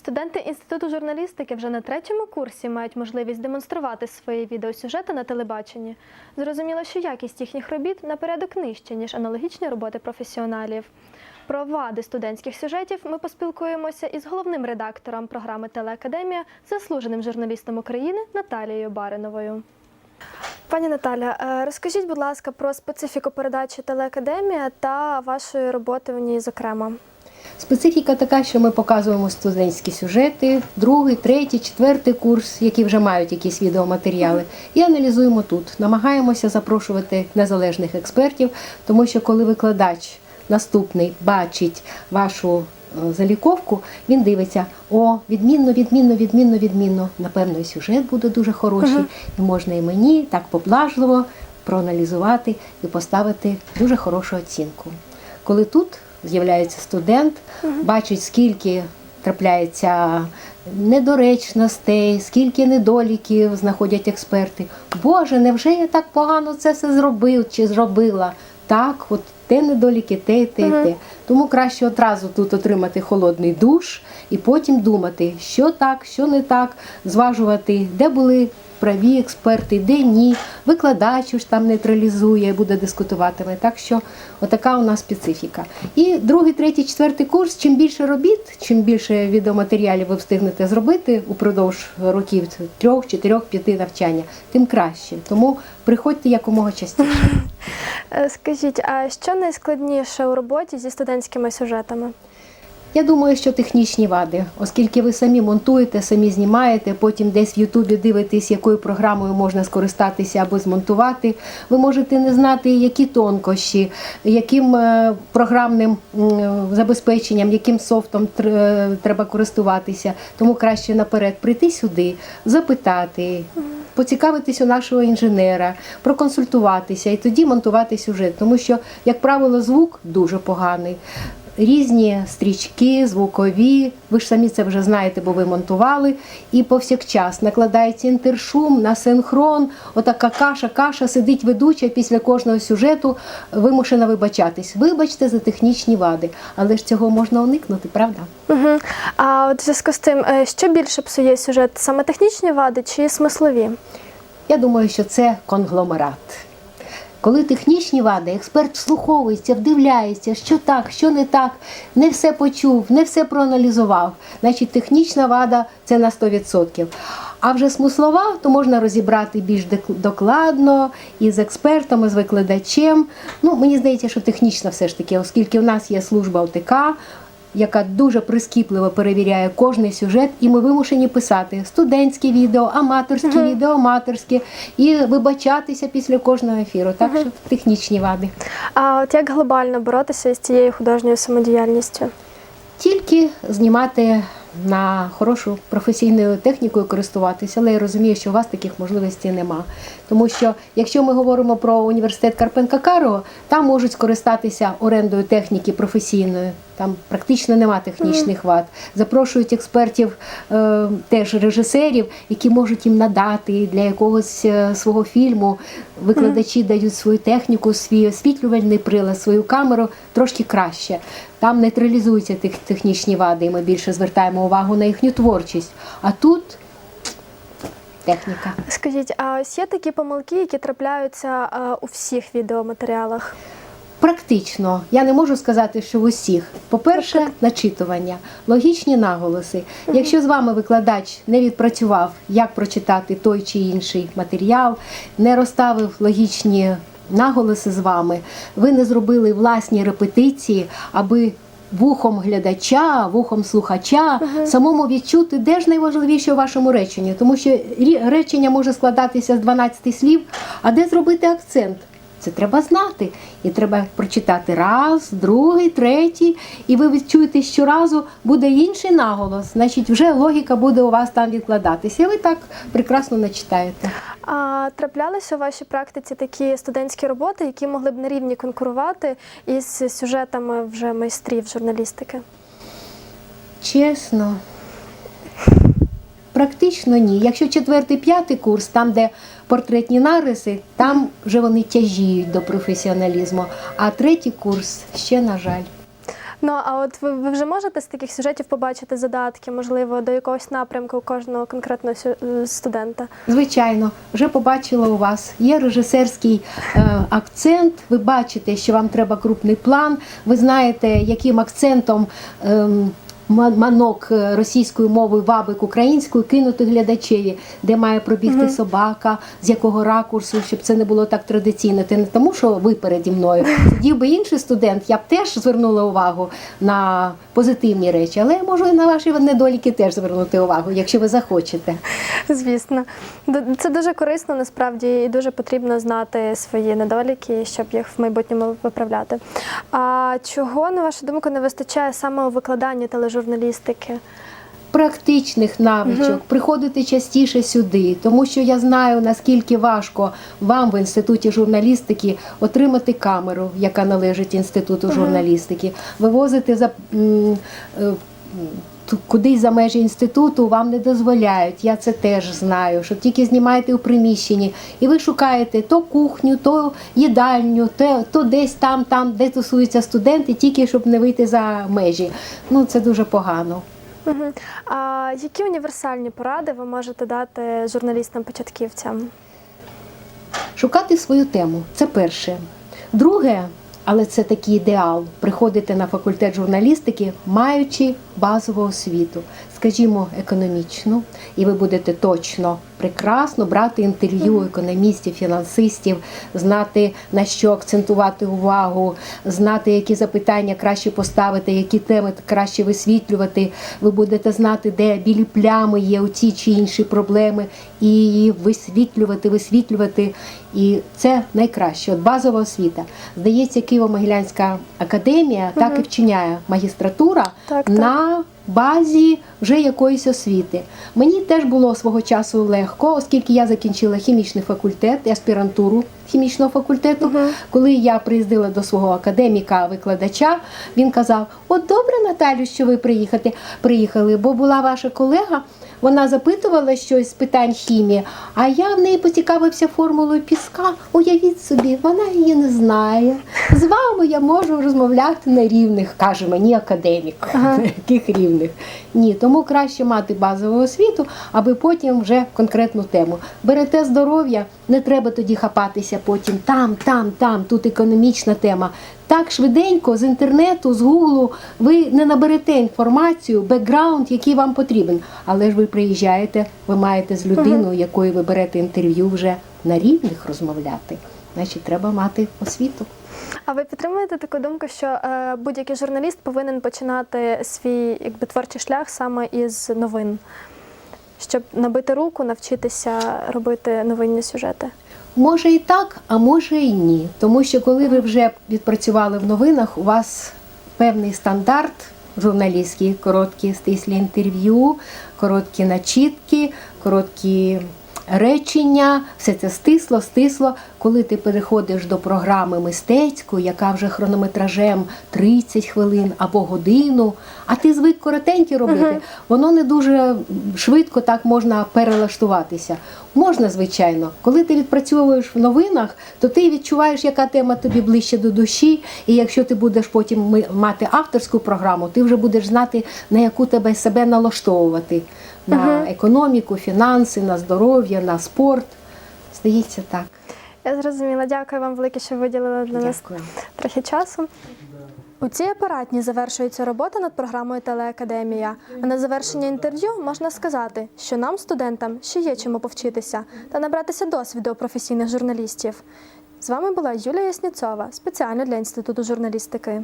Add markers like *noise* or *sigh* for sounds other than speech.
Студенти інституту журналістики вже на третьому курсі мають можливість демонструвати свої відеосюжети на телебаченні. Зрозуміло, що якість їхніх робіт на порядок нижча, ніж аналогічні роботи професіоналів. Про вади студентських сюжетів ми поспілкуємося із головним редактором програми Телеакадемія, заслуженим журналістом України Наталією Бариновою. Пані Наталя, е, розкажіть, будь ласка, про специфіку передачі Телеакадемія та вашої роботи в ній, зокрема. Специфіка така, що ми показуємо студентські сюжети, другий, третій, четвертий курс, які вже мають якісь відеоматеріали, і аналізуємо тут. Намагаємося запрошувати незалежних експертів, тому що коли викладач наступний бачить вашу е, заліковку, він дивиться: о, відмінно, відмінно, відмінно, відмінно. Напевно, і сюжет буде дуже хороший, і можна і мені так поблажливо проаналізувати і поставити дуже хорошу оцінку. Коли тут з'являється студент, бачить, скільки трапляється недоречностей, скільки недоліків знаходять експерти. Боже, невже я так погано це все зробив чи зробила? Так, от те недоліки, те, те, те. Тому краще одразу тут отримати холодний душ і потім думати, що так, що не так, зважувати, де були праві експерти, де ні. Викладач ж там нейтралізує, буде дискутуватиме. Так що отака у нас специфіка. І другий, третій, четвертий курс. Чим більше робіт, чим більше відеоматеріалів ви встигнете зробити упродовж років трьох, чотирьох, п'яти навчання, тим краще. Тому приходьте якомога частіше. *laughs* Е, Скажіть, а що найскладніше у роботі зі студентськими сюжетами? Я думаю, що технічні вади, оскільки ви самі монтуєте, самі знімаєте, потім десь в Ютубі дивитесь, якою програмою можна скористатися або змонтувати. Ви можете не знати, які тонкощі, яким е, програмним забезпеченням, яким софтом е, треба користуватися. Тому краще наперед прийти сюди, запитати. Поцікавитись у нашого інженера, проконсультуватися і тоді монтувати сюжет, тому що, як правило, звук дуже поганий. Різні стрічки, звукові, ви ж самі це вже знаєте, бо ви монтували. І повсякчас накладається інтершум на синхрон. Отака каша, каша сидить ведуча після кожного сюжету, вимушена вибачатись. Вибачте за технічні вади, але ж цього можна уникнути, правда? Угу. А от в зв'язку з тим, е, що більше псує сюжет, саме технічні вади чи смислові? Я думаю, що це конгломерат. Коли технічні вади, експерт вслуховується, вдивляється, що так, що не так, не все почув, не все проаналізував. Значить, технічна вада це на 100%. А вже смислова, то можна розібрати більш докладно і з експертом, і з викладачем. Ну, мені здається, що технічна все ж таки, оскільки в нас є служба ОТК, яка дуже прискіпливо перевіряє кожний сюжет, і ми вимушені писати студентське відео, аматорське відео, аматорське, і вибачатися після кожного ефіру. Так що технічні вади. А от як глобально боротися із цією художньою самодіяльністю? Тільки знімати на хорошу професійною технікою користуватися, але я розумію, що у вас таких можливостей нема. Тому що якщо ми говоримо про університет Карпенка Карого, там можуть скористатися орендою техніки професійної. Там практично нема технічних вад. Запрошують експертів, е, теж режисерів, які можуть їм надати для якогось е, свого фільму. Викладачі дають свою техніку, свій освітлювальний прилад, свою камеру трошки краще. Там нейтралізуються тих технічні вади, і ми більше звертаємо увагу на їхню творчість. А тут *tsk* техніка. Скажіть, а ось є такі помилки, які трапляються е, у всіх відеоматеріалах? Практично, я не можу сказати, що в усіх. По-перше, начитування, логічні наголоси. Якщо з вами викладач не відпрацював, як прочитати той чи інший матеріал, не розставив логічні наголоси з вами, ви не зробили власні репетиції, аби вухом глядача, вухом слухача самому відчути, де ж найважливіше у вашому реченні, тому що речення може складатися з 12 слів, а де зробити акцент? Це треба знати. І треба прочитати раз, другий, третій, і ви відчуєте, що щоразу буде інший наголос. Значить, вже логіка буде у вас там відкладатися. І ви так прекрасно начитаєте. А траплялися у вашій практиці такі студентські роботи, які могли б на рівні конкурувати із сюжетами вже майстрів журналістики? Чесно. Практично ні. Якщо четвертий, п'ятий курс, там, де портретні нариси, там вже вони тяжіють до професіоналізму. А третій курс ще, на жаль. Ну а от ви, ви вже можете з таких сюжетів побачити задатки, можливо, до якогось напрямку кожного конкретного е, студента? Звичайно, вже побачила у вас. Є режисерський е, акцент. Ви бачите, що вам треба крупний план. Ви знаєте, яким акцентом. ма- Манок е, російською мовою вабик українською кинути глядачеві, де має пробігти собака, з якого ракурсу, щоб це не було так традиційно. Це не тому, що ви переді мною. Сидів би інший студент, я б теж звернула увагу на позитивні речі, але я можу і на ваші недоліки теж звернути увагу, якщо ви захочете. Звісно, це дуже корисно насправді і дуже потрібно знати свої недоліки, щоб їх в майбутньому виправляти. А чого, на вашу думку, не вистачає саме у викладанні тележурналістики? практичних навичок, приходити частіше сюди, тому що я знаю, наскільки важко вам в інституті журналістики отримати камеру, яка належить інституту журналістики, вивозити за. м, е, м, ту- Кудись за межі інституту вам не дозволяють. Я це теж знаю. Що тільки знімаєте у приміщенні, і ви шукаєте то кухню, то їдальню, то, то десь там, там, де тусуються студенти, тільки щоб не вийти за межі. Ну це дуже погано. Угу. А які універсальні поради ви можете дати журналістам-початківцям? Шукати свою тему це перше. Друге, але це такий ідеал. Приходити на факультет журналістики, маючи базову освіту, скажімо, економічну, і ви будете точно прекрасно брати інтерв'ю економістів, фінансистів, знати на що акцентувати увагу, знати, які запитання краще поставити, які теми краще висвітлювати. Ви будете знати, де білі плями є у ті чи інші проблеми, і висвітлювати, висвітлювати. І це найкраще. От базова освіта. Здається, Києво-Могилянська академія так і вчиняє магістратура Так, так. на базі вже якоїсь освіти. Мені теж було свого часу легко, оскільки я закінчила хімічний факультет і аспірантуру хімічного факультету. Коли я приїздила до свого академіка-викладача, він казав: От добре, Наталю, що ви приїхати, приїхали, бо була ваша колега. Вона запитувала щось з питань хімії, а я в неї поцікавився формулою піска. Уявіть собі, вона її не знає. З вами я можу розмовляти на рівних, каже мені академік. *laughs* На яких рівних? Ні, тому краще мати базову освіту, аби потім вже конкретну тему. Берете здоров'я, не треба тоді хапатися потім там, там, там, тут економічна тема. Так швиденько з інтернету, з гуглу ви не наберете інформацію, бекграунд, який вам потрібен. Але ж ви приїжджаєте, ви маєте з людиною, якою ви берете інтерв'ю, вже на рівних розмовляти. Значить, треба мати освіту. А ви підтримуєте таку думку, що е, будь-який журналіст повинен починати свій якби творчий шлях саме із новин, щоб набити руку, навчитися робити новинні сюжети? Може і так, а може і ні. Тому що коли ви вже відпрацювали в новинах, у вас певний стандарт журналістський, короткі стислі інтерв'ю, короткі начітки, короткі речення, все це стисло, стисло. Коли ти переходиш до програми мистецької, яка вже хронометражем 30 хвилин або годину, а ти звик коротенькі робити, воно не дуже швидко так можна перелаштуватися. Можна, звичайно, коли ти відпрацьовуєш в новинах, то ти відчуваєш, яка тема тобі ближче до душі. І якщо ти будеш потім мати авторську програму, ти вже будеш знати, на яку тебе себе налаштовувати. На економіку, фінанси, на здоров'я, на спорт. Здається, так. Я зрозуміла. Дякую вам велике, що виділили для нас Дякую. трохи часу. У цій апаратні завершується робота над програмою Телеакадемія. А на завершення інтерв'ю можна сказати, що нам, студентам, ще є чому повчитися та набратися досвіду у професійних журналістів. З вами була Юлія Ясніцова спеціально для інституту журналістики.